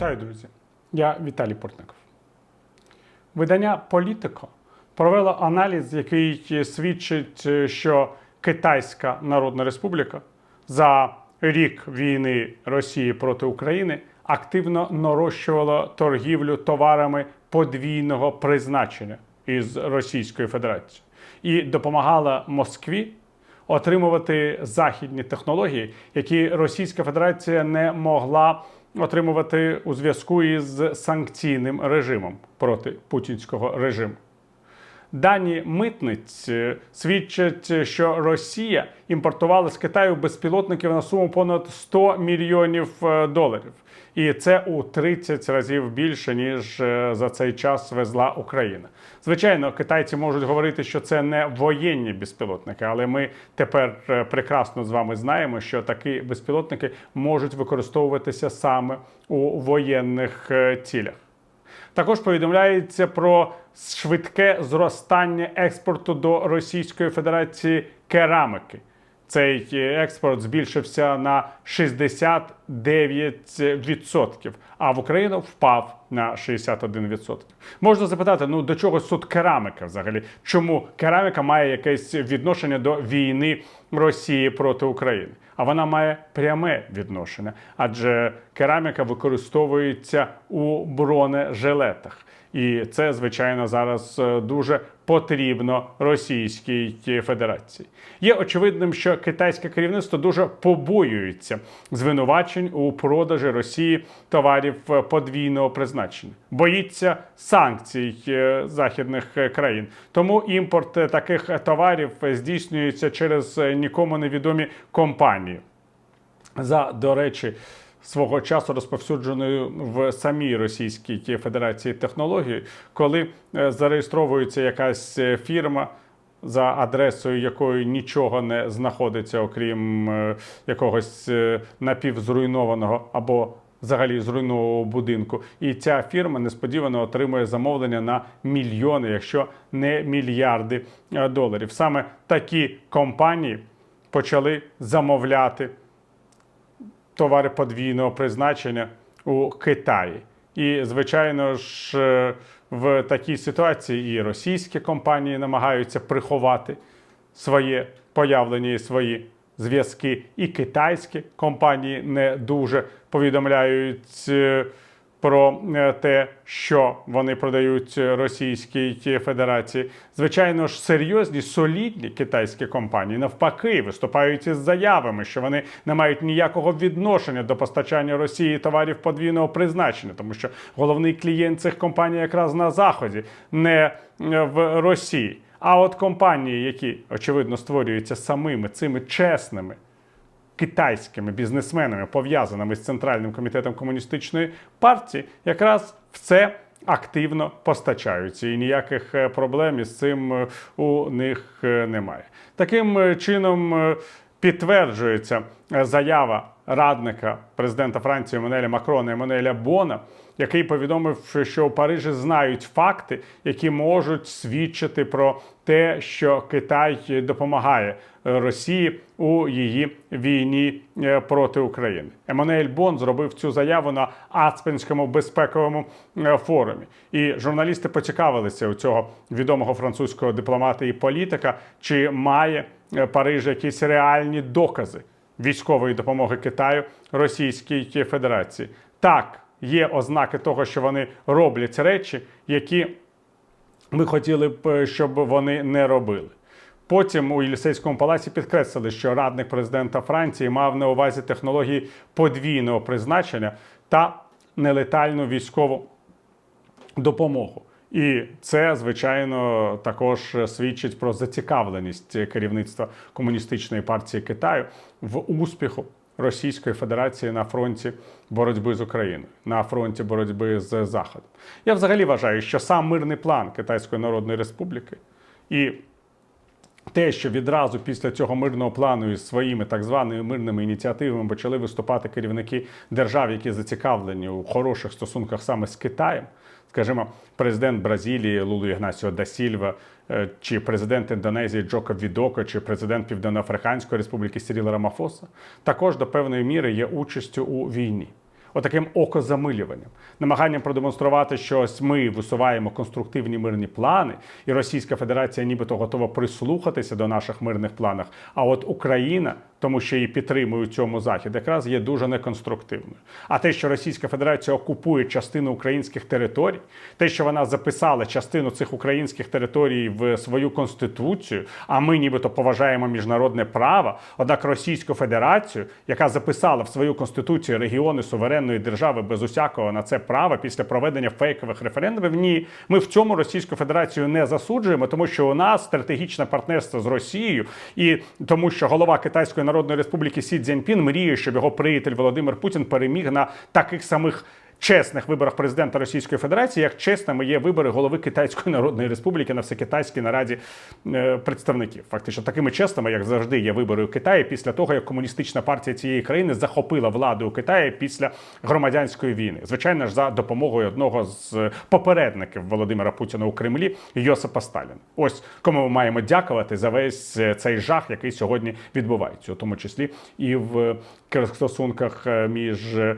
Вітаю, друзі! Я Віталій Портников. Видання Політико провело аналіз, який свідчить, що Китайська Народна Республіка за рік війни Росії проти України активно нарощувала торгівлю товарами подвійного призначення із Російською Федерацією і допомагала Москві отримувати західні технології, які Російська Федерація не могла отримувати у зв'язку із санкційним режимом проти путінського режиму. Дані митниць е, свідчать, що Росія імпортувала з Китаю безпілотників на суму понад 100 мільйонів е, доларів. І це у 30 разів більше ніж е, за цей час везла Україна. Звичайно, китайці можуть говорити, що це не воєнні безпілотники, але ми тепер е, прекрасно з вами знаємо, що такі безпілотники можуть використовуватися саме у воєнних е, цілях. Також повідомляється про швидке зростання експорту до Російської Федерації керамики. Цей е, експорт збільшився на 69%, а в Україну впав на 61%. Можна запитати: ну до чого тут керамика взагалі? Чому кераміка має якесь відношення до війни Росії проти України? А вона має пряме відношення, адже кераміка використовується у бронежилетах. І це, звичайно, зараз е, дуже потрібно Російській Федерації. Є очевидним, що китайське керівництво дуже побоюється звинувачень у продажі Росії товарів е, подвійного призначення, боїться санкцій е, західних країн. Тому імпорт таких товарів здійснюється через нікому невідомі компанії. За до речі, свого часу розповсюдженою в самій Російській Федерації технології, коли е, зареєстровується якась е, фірма. За адресою якої нічого не знаходиться, окрім е, якогось напівзруйнованого або взагалі зруйнованого будинку, і ця фірма несподівано отримує замовлення на мільйони, якщо не мільярди доларів. Саме такі компанії почали замовляти товари подвійного призначення у Китаї. І, звичайно ж, е, в такій ситуації і російські компанії намагаються приховати своє появлення і свої зв'язки, і китайські компанії не дуже повідомляють е, про е, те, що вони продають Російській Федерації. Звичайно ж, серйозні солідні китайські компанії навпаки виступають із заявами, що вони не мають ніякого відношення до постачання Росії товарів подвійного призначення, тому що головний клієнт цих компаній якраз на заході, не е, в Росії. А от компанії, які очевидно створюються самими цими чесними китайськими бізнесменами, пов'язаними з Центральним комітетом комуністичної партії, якраз все активно постачаються, і ніяких е, проблем із цим е, у них е, немає. Таким чином підтверджується заява радника президента Франції Еммануеля Макрона Еммануеля Бона, який повідомив, що у Парижі знають факти, які можуть свідчити про те, що Китай допомагає Росії у її війні е, проти України. Еммануель Бон зробив цю заяву на Ацпенському безпековому е, форумі. І журналісти поцікавилися у цього відомого французького дипломата і політика, чи має е, Париж якісь реальні докази військової допомоги Китаю Російській Федерації. Так, є ознаки того, що вони роблять речі, які ми хотіли б, е, щоб вони не робили. Потім у Єлісейському палаці підкреслили, що радник президента Франції мав на увазі технології подвійного призначення та нелетальну військову допомогу. І це, звичайно, також свідчить про зацікавленість керівництва комуністичної партії Китаю в успіху Російської Федерації на фронті боротьби з Україною, на фронті боротьби з Заходом. Я взагалі вважаю, що сам мирний план Китайської Народної Республіки і те, що відразу після цього мирного плану із своїми так званими мирними ініціативами почали виступати керівники держав, які зацікавлені у хороших стосунках саме з Китаєм, скажімо, президент Бразилії Лулу Ігнасіо да Сільва, е, чи президент Індонезії Джоко Відоко, чи президент Південноафриканської Республіки Сіріла Рамафоса, також до певної міри є участю у війні. отаким окозамилюванням, намаганням продемонструвати, що ось ми висуваємо конструктивні мирні плани, і Російська Федерація нібито готова прислухатися до наших мирних планах. А от Україна, тому що її підтримує у цьому захід, якраз є дуже неконструктивною. А те, що Російська Федерація окупує частину українських територій, те, що вона записала частину цих українських територій в свою конституцію, а ми нібито поважаємо міжнародне право. Однак Російську Федерацію, яка записала в свою конституцію регіони суверенної держави без усякого на це права після проведення фейкових референдумів, ні, ми в цьому Російську Федерацію не засуджуємо, тому що у нас стратегічне партнерство з Росією, і тому, що голова Китайської Народної Республіки Сі Цзіньпін мріє, щоб його приятель Володимир Путін переміг на таких самих. Чесних виборах президента Російської Федерації, як чесними є вибори голови Китайської Народної Республіки на всекитайській нараді е, представників. Фактично, такими чесними, як завжди, є вибори у Китаї після того, як комуністична партія цієї країни захопила владу у Китаї після громадянської війни. Звичайно ж, за допомогою одного з попередників Володимира Путіна у Кремлі Йосипа Сталіна. Ось кому ми маємо дякувати за весь е, цей жах, який сьогодні відбувається, у тому числі і в стосунках е, між е,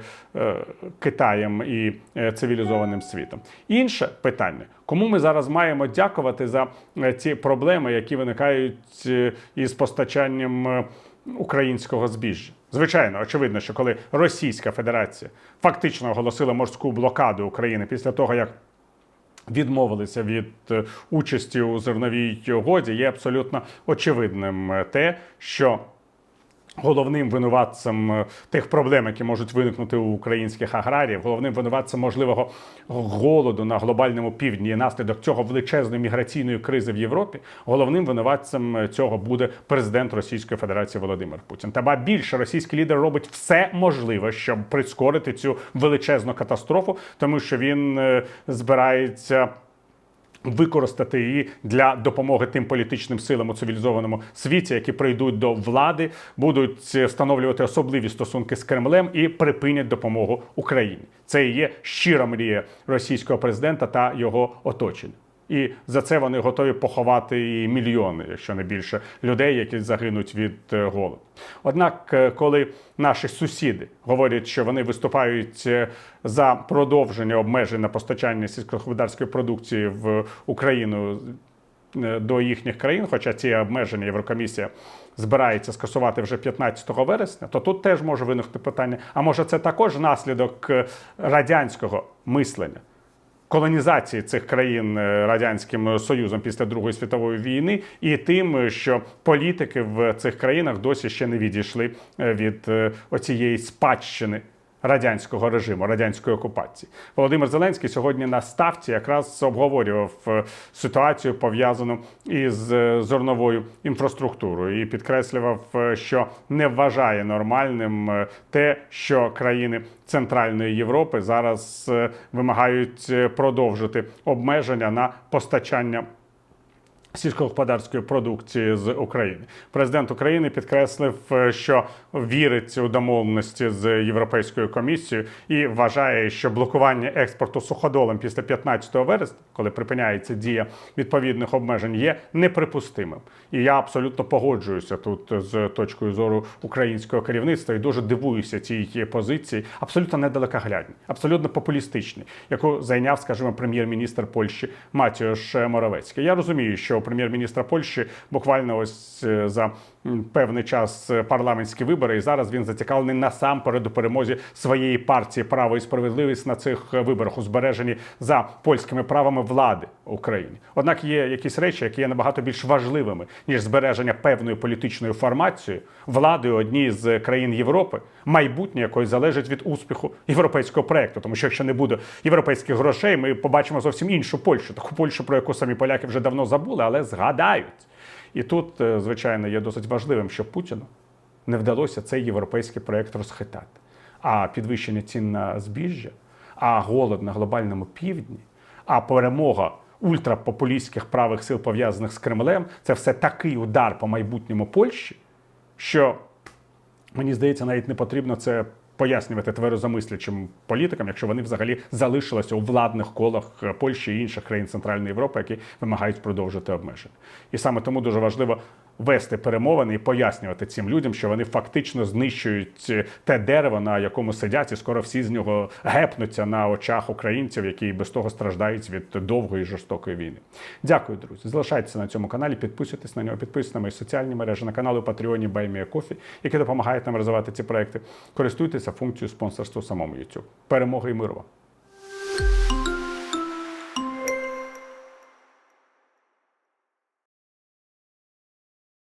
Китаєм і е, цивілізованим світом. Інше питання: кому ми зараз маємо дякувати за е, ці проблеми, які виникають е, із постачанням українського збіжжя? Звичайно, очевидно, що коли Російська Федерація фактично оголосила морську блокаду України після того, як відмовилися від участі у зерновій угоді, є абсолютно очевидним те, що Головним винуватцем е, тих проблем, які можуть виникнути у українських аграріїв, головним винуватцем можливого голоду на глобальному півдні і наслідок цього величезної міграційної кризи в Європі. Головним винуватцем е, цього буде президент Російської Федерації Володимир Путін. Та ба більше російський лідер робить все можливе, щоб прискорити цю величезну катастрофу, тому що він е, збирається. Використати її для допомоги тим політичним силам у цивілізованому світі, які прийдуть до влади, будуть встановлювати особливі стосунки з Кремлем і припинять допомогу Україні. Це і є щира мрія російського президента та його оточення. І за це вони готові поховати і мільйони, якщо не більше, людей, які загинуть від е, голоду. Однак, е, коли наші сусіди говорять, що вони виступають е, за продовження обмежень на постачання сільськогосподарської продукції в Україну до їхніх країн, хоча ці обмеження Єврокомісія збирається скасувати вже 15 вересня, то тут теж може виникнути питання: а може це також наслідок радянського мислення? Колонізації цих країн е, радянським союзом після Другої світової війни, і тим, що політики в цих країнах досі ще не відійшли е, від е, оцієї спадщини. Радянського режиму, радянської окупації Володимир Зеленський сьогодні на ставці якраз обговорював е, ситуацію пов'язану із е, зерновою інфраструктурою і підкреслював, е, що не вважає нормальним те, що країни Центральної Європи зараз вимагають продовжити обмеження на постачання. Сільськогосподарської продукції з України президент України підкреслив, е, що вірить у домовленості з Європейською комісією і вважає, що блокування експорту суходолом після 15 вересня, коли припиняється дія відповідних обмежень, є неприпустимим. І я абсолютно погоджуюся тут з точкою зору українського керівництва і дуже дивуюся цій позиції, абсолютно недалекоглядній, абсолютно популістичній, яку зайняв, скажімо, прем'єр-міністр Польщі Матіош Моровецький. Я розумію, що прем'єр-міністра Польщі. Буквально ось е, за певний час парламентські вибори, і зараз він зацікавлений насамперед у перемозі своєї партії право і справедливість на цих виборах у збереженні за польськими правами влади в Україні. Однак є якісь речі, які є набагато більш важливими ніж збереження певної політичної формації влади одній з країн Європи, майбутнє якої залежить від успіху європейського проекту. Тому що якщо не буде європейських грошей, ми побачимо зовсім іншу Польщу, таку Польщу, про яку самі поляки вже давно забули, але згадають. І тут, е, звичайно, є досить важливим, що Путіну не вдалося цей європейський проект розхитати. А підвищення цін на збіжжя, а голод на глобальному півдні, а перемога ультрапопулістських правих сил пов'язаних з Кремлем це все такий удар по майбутньому Польщі, що мені здається, навіть не потрібно це пояснювати тверезомислячим політикам, якщо вони взагалі залишилися у владних колах Польщі і інших країн Центральної Європи, які вимагають продовжити обмеження. І саме тому дуже важливо вести перемовини і пояснювати цим людям, що вони фактично знищують е, те дерево, на якому сидять, і скоро всі з нього гепнуться на очах українців, які без того страждають від довгої жорстокої війни. Дякую, друзі. Залишайтеся на цьому каналі, підписуйтесь на нього, підписуйтесь на мої соціальні мережі, на канали у Патреоні Кофі, які допомагають нам розвивати ці проекти. Користуйтеся функцією спонсорства самому YouTube. Перемоги і миру!